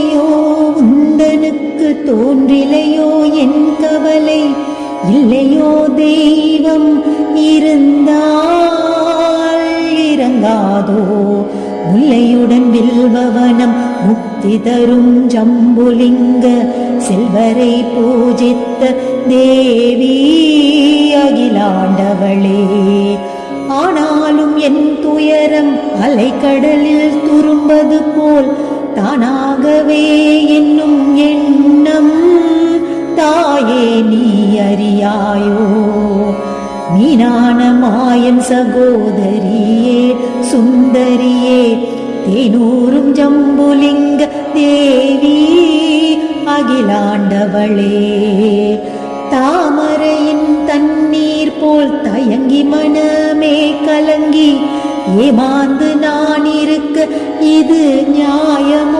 இல்லையோ உந்தனுக்கு தோன்றிலையோ என் கவலை? இல்லையோ தெய்வம் இருந்தால் இறங்காதோ? முல்லையுடன் வில்பவனம் முக்தி தரும் ஜம்புலிங்க செல்வரை பூஜித்த தேவி அகிலாண்டவளே. ஆனாலும் என் துயரம் அலைக்கடலில் துரு தானாகவே என்னும் எண்ணம் தாயே நீ அறியாயோ? மீனான மாயன் சகோதரியே சுந்தரியே தேனூரும் ஜம்புலிங்க தேவி அகிலாண்டவளே. தாமரையின் தண்ணீர் போல் தயங்கி மனமே ஏமாந்து நான் இருக்க இது நியாயமோ?